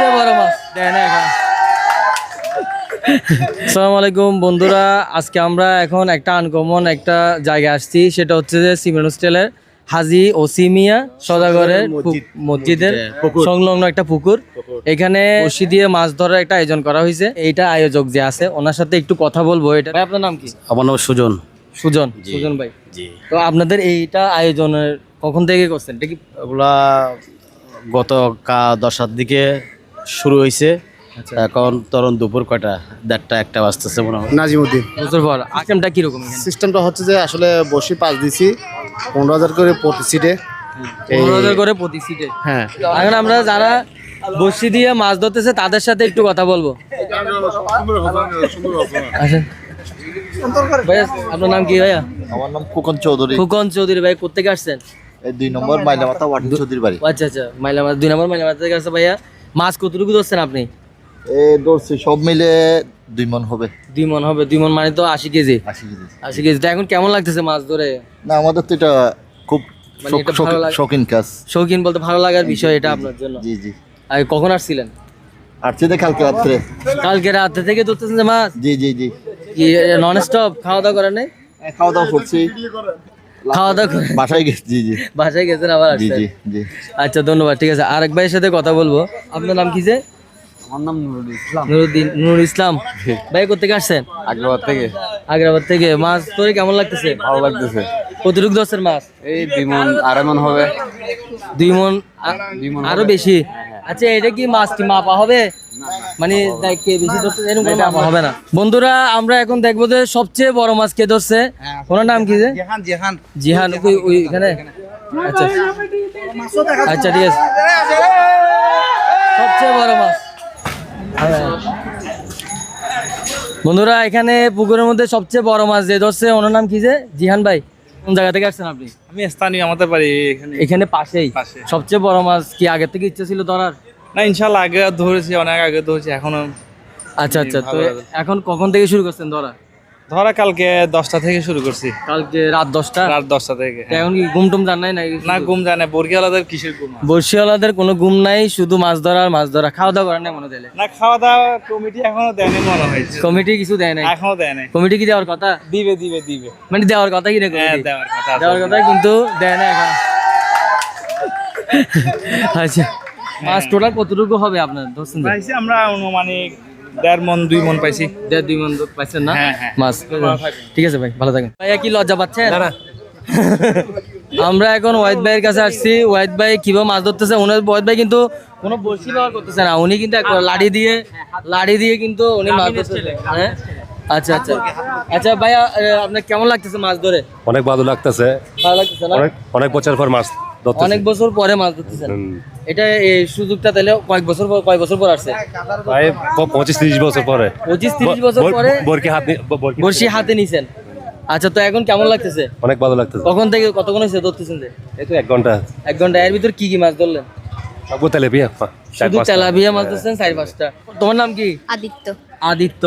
সবচেয়ে বড় মাছ। দেয় না এখন আসসালামু আলাইকুম বন্ধুরা। আজকে আমরা এখন একটা আনকমন একটা জায়গায় আসছি। সেটা হচ্ছে যে সিমেন্ট হোস্টেলের হাজি ওসিমিয়া সদাগরের মসজিদের সংলগ্ন একটা পুকুর। এখানে বসি দিয়ে মাছ ধরার একটা আয়োজন করা হয়েছে। এইটা আয়োজক যে আছে ওনার সাথে একটু কথা বলব। এটা ভাই আপনার নাম কি? আমার নাম সুজন। সুজন। সুজন ভাই। তো আপনাদের এইটা আয়োজনের কখন থেকে করছেন? এটা কি ওগুলা গত কা দশটার দিকে শুরু হয়েছে। এখন তরুণ দুপুর কয়টা? দেড়টা একটা বাজতেছে মনে হয়। নাজিমুদ্দিন। বছর পর আইটেমটা কীরকম এখানে? সিস্টেমটা হচ্ছে যে আসলে বসি পাঁচ দিছি পনেরো হাজার করে প্রতি সিটে পনেরো হাজার করে প্রতি সিটে হ্যাঁ। এখন আমরা যারা বসি দিয়ে মাছ ধরতেছে তাদের সাথে একটু কথা বলব। ভাইয়া আপনার নাম কি ভাইয়া? আমার নাম ফুকন চৌধুরী। ফুকন চৌধুরী ভাই কোথেকে আসছেন? দুই নম্বর মাইলামাতা চৌধুরীর বাড়ি। আচ্ছা আচ্ছা মাইলামার দুই নম্বর মাইলামার থেকে আসছে ভাইয়া। মাছ কতটুকু ধরছেন আপনি? এ দৌড়ছে সব মিলে দুই মন হবে। দুই মন হবে দুই মন মানে তো আশি কেজি। আশি কেজি। আশি কেজি। তো এখন কেমন লাগতেছে মাছ ধরে? না আমাদের তো এটা খুব মানে। শৌখিন কাজ। শৌখিন বলতে ভালো লাগার বিষয় এটা আপনার জন্য। জি জি। আর কখন আসছিলেন? আর চেয়ে কালকে রাত্রে। কালকে রাতে থেকে ধরতেছেন মাছ? জি জি জি। নন স্টপ খাওয়া দাওয়া করেন নাই? খাওয়া দাওয়া করছি। খাওয়া দাওয়া করে। বাসায় গেছি জি জি। বাসায় গেছেন আবার জি জি জি। আচ্ছা ধন্যবাদ ঠিক আছে। আরেক ভাইয়ের সাথে কথা বলব। আপনার নাম কি যে? আমার নাম নুরুল ইসলাম। নুরুদ্দিন নুর ইসলাম। ভাই কোথেকে আসছেন? আগ্রাবাদ থেকে। আগ্রাবাদ থেকে। মাছ ধরে কেমন লাগতেছে? ভালো লাগতেছে। কতটুকু দশের মাছ? এই আড়াই মন হবে। দুই মন আরও বেশি? আচ্ছা এটা কি মাছ কি মাপা হবে? মানে কে বেশি ধরছে এরকম মাপা হবে না। বন্ধুরা আমরা এখন দেখব যে সবচেয়ে বড় মাছ কে ধরছে। ওনার নাম কি যে? জেহান জেহান। জিহান ওই ওইখানে আচ্ছা। আচ্ছা ঠিক আছে। সবচেয়ে বড় মাছ। হ্যাঁ। বন্ধুরা এখানে পুকুরের মধ্যে সবচেয়ে বড় মাছ যে ধরছে ওনার নাম কি যে? জিহান ভাই। কোন জায়গা থেকে আসছেন আপনি? আমি স্থানীয় আমাদের বাড়ি এখানে। এখানে পাশেই? সবচেয়ে বড় মাছ কি আগে থেকে ইচ্ছা ছিল ধরার? না ইনশাল্লাহ আগে ধরেছি অনেক আগে ধরেছি এখনও আচ্ছা আচ্ছা তো এখন কখন থেকে শুরু করছেন ধরা? ধরা কালকে দশটা থেকে শুরু করছি। কালকে রাত দশটা? রাত দশটা থেকে এখন কি ঘুম টুম জান নাই না ঘুম জানে বর্গিয়ালাদের কিসের ঘুম? বর্ষিওয়ালাদের কোনো ঘুম নাই শুধু মাছ ধরা আর মাছ ধরা। খাওয়া দাওয়া করেন নাই মনে দিলে না খাওয়া দাওয়া কমিটি এখনও দেয়নি মনে হয়েছে। কমিটি কিছু দেয় নাই? এখনও দেয় নাই। কমিটি কি দেওয়ার কথা? দিবে দিবে দিবে। মানে দেওয়ার কথা কি রে হ্যাঁ দেওয়ার কথা দেওয়ার কথা কিন্তু দেয় না এখন। আচ্ছা। মাছ টোটাল কতটুকু হবে আপনার? ধরছেন আমরা অনুমানিক দেড় মন দুই মন পাইছি। দেড় দুই মন পাইছেন না? হ্যাঁ, হ্যাঁ। মাছ ঠিক আছে ভাই ভালো থাকেন ভাইয়া কি লজ্জা পাচ্ছেন? আমরা এখন ওয়াহিদ ভাইয়ের কাছে আসছি। ওয়াহিদ ভাই কীভাবে মাছ ধরতেছে? ওনার ওয়াহিদ ভাই কিন্তু কোনো বড়শি ব্যবহার করতেছে না। উনি কিন্তু একবার লাড়ি দিয়ে লাড়ি দিয়ে কিন্তু উনি মাছ ধরতেছে। হ্যাঁ? আচ্ছা আচ্ছা। আচ্ছা ভাইয়া আপনার কেমন লাগতেছে মাছ ধরে? অনেক ভালো লাগতেছে। ভালো লাগতেছে অনেক অনেক বছর পর মাছ। অনেক বছর পরে মাছ ধরতেছেন। এটা এই সুযোগটা তাহলে কয়েক বছর পর কয়েক বছর পর আসছে? প্রায় পঁচিশ তিরিশ বছর পরে। পঁচিশ তিরিশ বছর পরে বরকি হাত নিছেন। আচ্ছা তো এখন কেমন লাগতেছে? অনেক ভালো লাগতেছে। কখন থেকে কতক্ষণ হয়েছে ধরতেছেন যে? এই তো এক ঘণ্টা। এক ঘণ্টা। এর ভিতর কি কি মাছ ধরলেন? শুধু তেলাপিয়া মাছ ধরছেন চার পাঁচটা। তোমার নাম কি? আদিত্য। আদিত্য।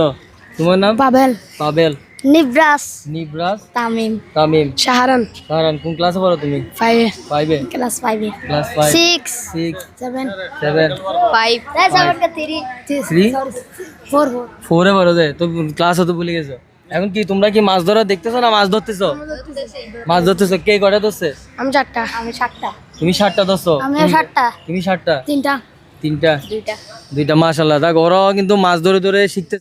তোমার নাম? পাবেল। পাবেল। নিব্রাস। নিবরাজ তামিম। তামিম। শাহরান। সাহারান কোন ক্লাসে পড়ো তুমি? ফাইভে ফাইভে ক্লাস ফাইভে class five six six seven seven five three three four four ফোরে পড়ো যে তো ক্লাস হতে ভুলে গেছো। এখন কি তোমরা কি মাছ ধরা দেখতেছো না মাছ ধরতেছো? মাছ ধরতেছো। কে কটা ধরছে? আমি চারটা। আমি সাতটা। তুমি ষাটটা ধরছো? আমি তুমি- সাতটা। তুমি ষাটটা তিনটা। তিনটা? দুইটা। দুইটা মাশাল্লাহ দেখ ওরাও কিন্তু মাছ ধরে ধরে শিখতে